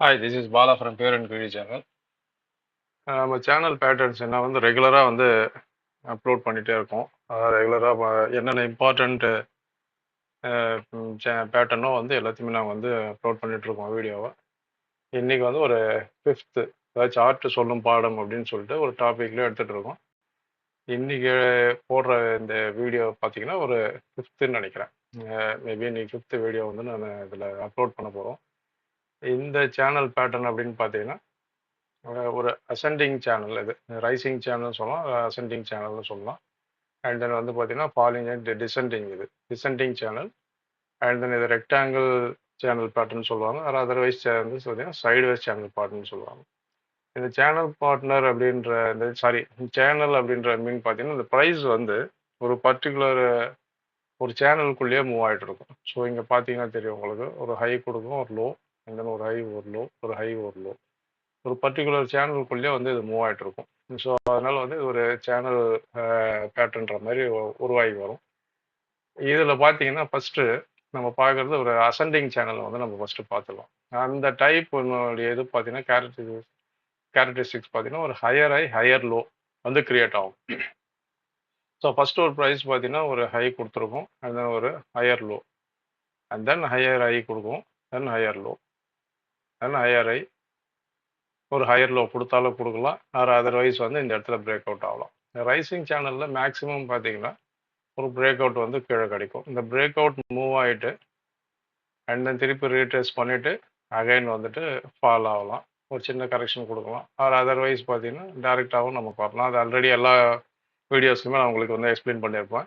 Hi this is Bala from pure and கிழி channel நம்ம channel patterns என்ன வந்து ரெகுலராக வந்து அப்லோட் பண்ணிகிட்டே இருக்கோம். ரெகுலராக என்னென்ன இம்பார்ட்டண்ட்டு பேட்டர்னோ வந்து எல்லாத்தையுமே நாங்கள் வந்து அப்லோட் பண்ணிகிட்ருக்கோம் வீடியோவை இன்றைக்கி வந்து ஒரு ஃபிஃப்த்து ஏதாச்சும் ஆர்ட் சொல்லும் பாடம் அப்படின்னு சொல்லிட்டு ஒரு டாப்பிக்கில் எடுத்துகிட்டு இருக்கோம். இன்றைக்கி போடுற இந்த வீடியோ பார்த்தீங்கன்னா ஒரு ஃபிஃப்த்துன்னு நினைக்கிறேன். மேபி இன்றைக்கி ஃபிஃப்த்து வீடியோ வந்து நான் இதில் அப்லோட் பண்ண போகிறோம் இந்த சேனல் பேட்டர்ன் அப்படின்னு பார்த்தீங்கன்னா ஒரு அசெண்டிங் சேனல் இது. ரைசிங் சேனல் சொல்லலாம் அசெண்டிங் சேனல்னு சொல்லலாம். அண்ட் தென் வந்து பார்த்தீங்கன்னா ஃபாலிங் அண்ட் டிசெண்டிங் இது. டிசெண்டிங் சேனல் அண்ட் தென் இது ரெக்டாங்கிள் சேனல் பேட்டர்ன் சொல்லுவாங்க. அது அதர்வைஸ் வந்து பார்த்தீங்கன்னா சைடுவைஸ் சேனல் பேட்டர்ன் சொல்லுவாங்க. இந்த சேனல் பார்ட்னர் அப்படின்ற இந்த சாரி சேனல் அப்படின்ற மீன் பார்த்தீங்கன்னா இந்த ப்ரைஸ் வந்து ஒரு பர்டிகுலர் ஒரு சேனலுக்குள்ளேயே மூவ் ஆகிட்டு இருக்கும். ஸோ இங்கே பார்த்தீங்கன்னா தெரியும் உங்களுக்கு ஒரு ஹை கொடுக்கும் ஒரு லோ தென் ஒரு ஹை ஒரு லோ ஒரு ஹை ஒரு லோ ஒரு பர்டிகுலர் சேனலுக்குள்ளேயே வந்து இது மூவ் ஆகிட்டு இருக்கும் ஸோ அதனால் வந்து இது ஒரு சேனல் பேட்டர்ன்ற மாதிரி உருவாகி வரும். இதில் பார்த்தீங்கன்னா ஃபஸ்ட்டு நம்ம பார்க்குறது ஒரு அசண்டிங் சேனல் வந்து நம்ம ஃபஸ்ட்டு பார்த்துக்கலாம் அந்த டைப் இது பார்த்தீங்கன்னா கேரக்டரி கேரக்டரிஸ்டிக்ஸ் பார்த்தீங்கன்னா ஒரு ஹையர் ஹை ஹையர் லோ வந்து கிரியேட் ஆகும். ஸோ ஃபஸ்ட்டு ஒரு ப்ரைஸ் பார்த்தீங்கன்னா ஒரு ஹை கொடுத்துருக்கும். அண்ட் தென் ஒரு higher low and then higher high கொடுக்கும். Then higher low then higher ஒரு ஹையர் லோ கொடுத்தாலும் கொடுக்கலாம். ஆர் அதர்வைஸ் வந்து இந்த இடத்துல பிரேக் அவுட் ஆகலாம் ரைசிங் சேனலில் மேக்ஸிமம் பார்த்தீங்கன்னா ஒரு பிரேக் அவுட் வந்து கீழே கிடைக்கும். இந்த பிரேக் அவுட் மூவ் ஆகிட்டு அண்ட் தென் திருப்பி ரீட்ரேஸ் பண்ணிவிட்டு அகைன் வந்துட்டு ஃபால் ஆகலாம். ஒரு சின்ன கரெக்ஷன் கொடுக்கலாம். ஆர் அதர்வைஸ் பார்த்தீங்கன்னா டேரெக்டாகவும் நமக்கு வரலாம். அது ஆல்ரெடி எல்லா வீடியோஸ்க்குமே நான் உங்களுக்கு வந்து எக்ஸ்பிளைன் பண்ணியிருப்பேன்.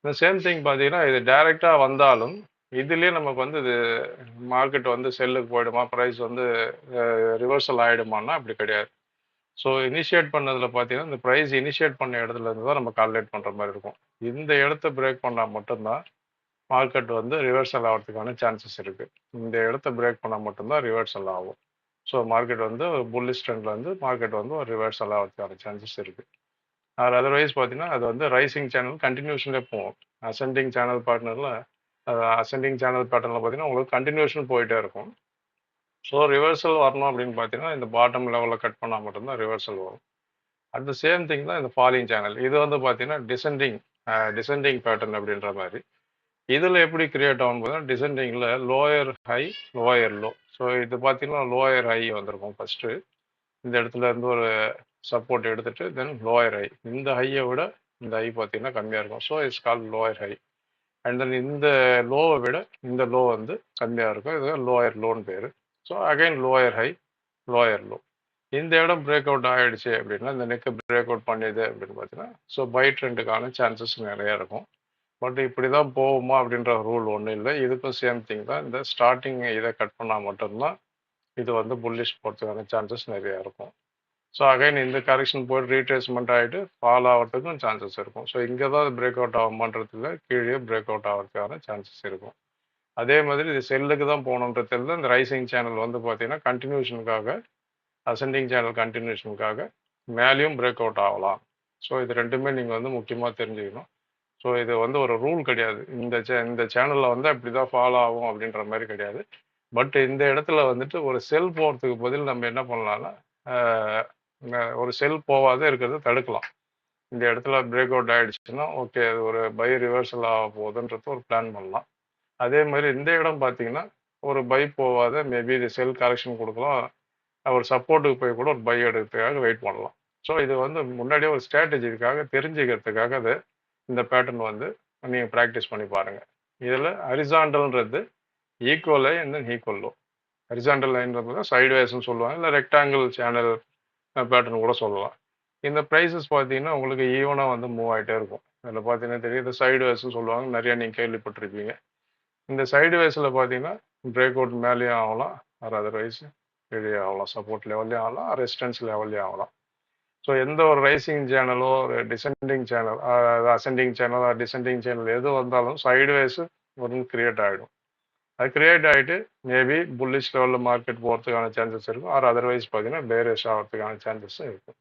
இந்த சேம் திங் பார்த்தீங்கன்னா இது டைரெக்டாக வந்தாலும் இதுலேயே நமக்கு வந்து இது மார்க்கெட் வந்து செல்லுக்கு போயிடுமா? ப்ரைஸ் வந்து ரிவர்சல் ஆகிடுமான்னா அப்படி கிடையாது. ஸோ இனிஷியேட் பண்ணதில் பார்த்தீங்கன்னா இந்த ப்ரைஸ் இனிஷியேட் பண்ண இடத்துல இருந்து தான் நம்ம கால்குலேட் பண்ணுற மாதிரி இருக்கும். இந்த இடத்த பிரேக் பண்ணால் மட்டும்தான் மார்க்கெட் வந்து ரிவர்சல் ஆகிறதுக்கான சான்சஸ் இருக்குது இந்த இடத்த பிரேக் பண்ணால் மட்டும்தான் ரிவர்சல் ஆகும். ஸோ மார்க்கெட் வந்து ஒரு புல்லிஷ் ட்ரெண்டில் வந்து மார்க்கெட் வந்து ஒரு ரிவர்சல் ஆகிறதுக்கான சான்சஸ் இருக்குது அது அதர்வைஸ் பார்த்தீங்கன்னா அது வந்து ரைசிங் சேனல் கண்டினியூஷன்லேயே போகும். அசெண்டிங் சேனல் பார்ட்னரில் அசெண்டிங் சேனல் பேட்டர்னில் பார்த்தீங்கன்னா உங்களுக்கு கண்டினியூஷன் போயிட்டே இருக்கும். ஸோ ரிவர்சல் வரணும் அப்படின்னு பார்த்தீங்கன்னா இந்த பாட்டம் லெவலில் கட் பண்ணால் மட்டும்தான் ரிவர்சல் வரும். அட் த சேம் திங் தான் இந்த ஃபாலிங் சேனல் இது வந்து பார்த்தீங்கன்னா டிசெண்டிங் டிசெண்டிங் பேட்டர்ன் அப்படின்ற மாதிரி. இதில் எப்படி கிரியேட் ஆகும் பார்த்தீங்கன்னா டிசெண்டிங்கில் lower high lower low so இது பார்த்தீங்கன்னா லோயர் ஹை வந்திருக்கும் ஃபஸ்ட்டு இந்த இடத்துல இருந்து ஒரு சப்போர்ட் எடுத்துட்டு தென் லோயர் ஹை இந்த ஹையை விட இந்த ஹை பார்த்தீங்கன்னா கம்மியாக இருக்கும். So it's call lower high and then இந்த லோவை விட இந்த லோ வந்து கம்மியாக இருக்கும். இது lower loan pair. So again lower high lower low இந்த இடம் பிரேக் அவுட் ஆகிடுச்சு அப்படின்னா இந்த நெக்கு பிரேக் அவுட் பண்ணிது அப்படின்னு பார்த்தீங்கன்னா ஸோ பை ட்ரெண்டுக்கான சான்சஸ் நிறையா இருக்கும். பட் இப்படி தான் போகுமா அப்படின்ற ரூல் ஒன்றும் இல்லை. இதுக்கும் சேம் திங் தான். இந்த ஸ்டார்டிங் இதை கட் பண்ணால் மட்டும்தான் இது வந்து புல்லிஷ் போகிறதுக்கான சான்சஸ் நிறையா இருக்கும். ஸோ அகைன் இந்த கரெக்ஷன் போய் ரீட்ரேஸ்மெண்ட் ஆகிட்டு ஃபால் ஆகிறதுக்கும் சான்சஸ் இருக்கும். ஸோ இங்கே தான் பிரேக் அவுட் ஆகுமான்றதுல கீழே பிரேக் அவுட் ஆகிறதுக்கான சான்சஸ் இருக்கும். அதே மாதிரி இது செல்லுக்கு தான் போகணுன்றதுல இந்த ரைசிங் சேனல் வந்து பார்த்தீங்கன்னா கண்டினியூஷனுக்காக அசெண்டிங் சேனல் கண்டினியூஷனுக்காக மேலேயும் பிரேக் அவுட் ஆகலாம். ஸோ இது ரெண்டுமே நீங்கள் வந்து முக்கியமாக தெரிஞ்சுக்கணும். ஸோ இது வந்து ஒரு ரூல் கிடையாது. இந்த சே இந்த சேனலில் வந்து அப்படி தான் ஃபாலோ ஆகும் அப்படின்ற மாதிரி கிடையாது. பட் இந்த இடத்துல வந்துட்டு ஒரு செல் போகிறதுக்கு பதில் நம்ம என்ன பண்ணலாம்னா ஒரு செல் போகாத இருக்கிறத தடுக்கலாம். இந்த இடத்துல பிரேக் அவுட் ஆகிடுச்சுன்னா ஓகே அது ஒரு பை ரிவர்சல் ஆக போகுதுன்றது ஒரு பிளான் பண்ணலாம். அதே மாதிரி இந்த இடம் பார்த்தீங்கன்னா ஒரு பை போகாத மேபி இது செல் கரெக்ஷன் கொடுக்கலாம். ஒரு சப்போர்ட்டுக்கு போய் கூட ஒரு பை எடுக்கிறதுக்காக வெயிட் பண்ணலாம். ஸோ இது வந்து முன்னாடியே ஒரு ஸ்ட்ராட்டஜிக்காக தெரிஞ்சுக்கிறதுக்காக அது இந்த பேட்டர்ன் வந்து நீங்கள் ப்ராக்டிஸ் பண்ணி பாருங்கள் இதில் ஹரிசாண்டல்ன்றது equal and then equal low horizontal லைன்றது வேஸ்ன்னு சொல்லுவாங்க இல்லை ரெக்டாங்கிள் சேனல் பேட்டர்ன் கூட சொல்லலாம். இந்த ப்ரைஸஸ் பார்த்தீங்கன்னா உங்களுக்கு ஈவனாக வந்து மூவ் ஆகிட்டே இருக்கும். இதில் பார்த்தீங்கன்னா தெரியும் இந்த சைடு சைட்வேஸ்னு சொல்லுவாங்க. நிறையா நீங்கள் கேள்விப்பட்டிருப்பீங்க. இந்த சைட்வேஸில் பார்த்தீங்கன்னா பிரேக் அவுட் மேலேயும் ஆகலாம். ஆர் அதர்வைஸ் கீழே ஆகலாம். சப்போர்ட் லெவல்லையும் ஆகலாம். ரெசிஸ்டன்ஸ் லெவல்லையும் ஆகலாம். ஸோ எந்த ஒரு ரைசிங் சேனலோ ஒரு descending channel ascending channel descending channel எது வந்தாலும் சைடு வைஸு ஒரு கிரியேட் ஆகிடும் அது கிரியேட் ஆகிட்டு மேபி புல்லிஷ் லெவலில் மார்க்கெட் போகிறதுக்கான சான்சஸ் இருக்கும். ஆர் அதர்வைஸ் பார்த்தீங்கன்னா பேரிஷ் ஆகிறதுக்கான சான்சஸும் இருக்கும்.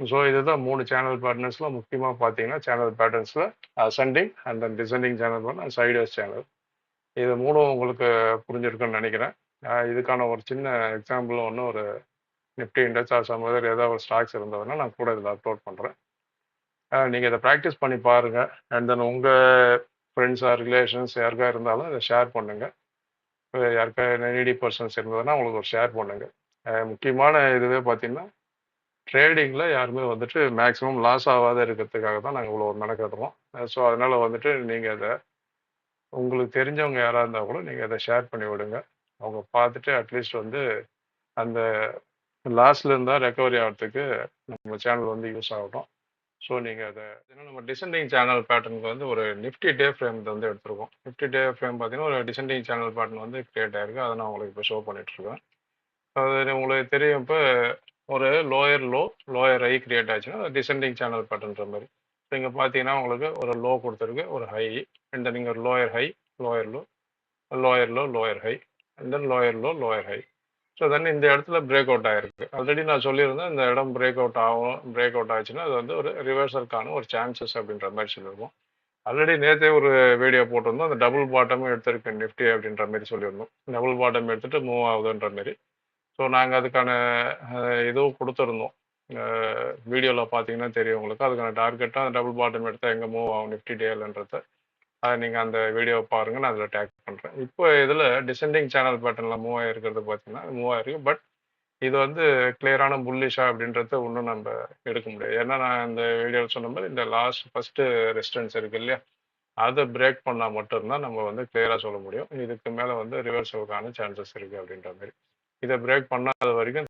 ஸோ இதுதான் மூணு சேனல் பேட்டர்ன்ஸில் முக்கியமாக பார்த்தீங்கன்னா channel பேட்டர்ன்ஸில் ascending and then descending channel பண்ண சைடுவேஸ் சேனல் இது மூணும் உங்களுக்கு புரிஞ்சிருக்குன்னு நினைக்கிறேன். இதுக்கான ஒரு சின்ன எக்ஸாம்பிள் ஒன்று ஒரு நிஃப்டி இண்டெக்ஸ் ஆர் சம் மாதிரி ஏதாவது ஒரு ஸ்டாக்ஸ் இருந்ததுன்னா நான் கூட இதில் அப்லோட் பண்ணுறேன் நீங்கள் இதை ப்ராக்டிஸ் பண்ணி பாருங்கள் அண்ட் தென் உங்கள் ஃப்ரெண்ட்ஸ் ரிலேஷன்ஸ் யாருக்கா இருந்தாலும் அதை ஷேர் பண்ணுங்கள் யாருக்கா நீடி பர்சன்ஸ் இருந்ததுன்னா உங்களுக்கு ஒரு ஷேர் பண்ணுங்கள் முக்கியமான இதுவே பார்த்தீங்கன்னா ட்ரேடிங்கில் யாருமே வந்துட்டு மேக்ஸிமம் லாஸ் ஆகாத இருக்கிறதுக்காக தான் நாங்கள் இவ்வளோ மெனக்கட்டுறோம் ஸோ அதனால் வந்துட்டு நீங்கள் அதை உங்களுக்கு தெரிஞ்சவங்க யாராக இருந்தால் கூட நீங்கள் அதை ஷேர் பண்ணி விடுங்க. அவங்க பார்த்துட்டு அட்லீஸ்ட் வந்து அந்த லாஸ்ல இருந்தால் ரெக்கவரி ஆகிறதுக்கு நம்ம சேனல் வந்து யூஸ் ஆகட்டும். ஸோ நீங்கள் அதை ஏன்னா நம்ம டிசெண்டிங் சேனல் பேட்டர்னுக்கு வந்து ஒரு நிஃப்டி டே ஃப்ரேம் வந்து எடுத்திருக்கோம். நிஃப்டி டே ஃப்ரேம் பார்த்தீங்கன்னா ஒரு டிசெண்டிங் சேனல் பேட்டர்ன் வந்து கிரியேட் ஆயிருக்கு. அதை நான் உங்களுக்கு இப்போ ஷோ பண்ணிட்டுருக்கேன். அது உங்களுக்கு தெரியும். இப்போ ஒரு lower low lower high create ஆச்சுன்னா டிசெண்டிங் சேனல் பேட்டர்ன்ற மாதிரி. இப்போ இங்கே பார்த்தீங்கன்னா உங்களுக்கு ஒரு லோ கொடுத்துருக்கு ஒரு ஹை அண்ட் தென் இங்கே lower high lower low lower low lower high and then lower low lower high so then இந்த இடத்துல பிரேக் அவுட் ஆயிருக்கு. ஆல்ரெடி நான் சொல்லியிருந்தேன் இந்த இடம் பிரேக் அவுட் ஆகும் பிரேக் அவுட் ஆச்சுன்னா அது வந்து ஒரு ரிவர்சலுக்கான ஒரு சான்சஸ் அப்படின்ற மாதிரி சொல்லியிருக்கோம். ஆல்ரெடி நேற்றே ஒரு வீடியோ போட்டிருந்தோம் அந்த டபுள் பாட்டமும் எடுத்திருக்கு நிஃப்டி அப்படின்ற மாதிரி சொல்லியிருந்தோம். டபுள் பாட்டம் எடுத்துட்டு மூவ் ஆகுதுன்ற மாதிரி. ஸோ நாங்கள் அதுக்கான இதுவும் கொடுத்துருந்தோம். வீடியோவில் பார்த்தீங்கன்னா தெரியும் உங்களுக்கு. அதுக்கான டார்கெட்டாக அந்த டபுள் பாட்டம் எடுத்தால் எங்கே மூவ் ஆகும் நிஃப்டி டேலன்றத அதை நீங்கள் அந்த வீடியோவை பாருங்கள் நான் அதில் டேக் பண்ணுறேன் இப்போ இதில் டிசெண்டிங் சேனல் பேட்டர்னில் மூவ் ஆகிருக்கிறது பார்த்தீங்கன்னா மூவ் ஆகிருக்கு பட் இது வந்து கிளியரான புல்லிஷா அப்படின்றத ஒன்றும் நம்ம எடுக்க முடியாது. ஏன்னா நான் இந்த வீடியோவில் சொன்ன மாதிரி இந்த லாஸ்ட் ஃபஸ்ட்டு ரெசிஸ்டன்ஸ் இருக்கு இல்லையா? அதை பிரேக் பண்ணால் மட்டும்தான் நம்ம வந்து கிளியராக சொல்ல முடியும். இதுக்கு மேலே வந்து ரிவர்சலுக்கான சான்சஸ் இருக்குது அப்படின்ற மாதிரி. இதை பிரேக் பண்ணாத வரைக்கும்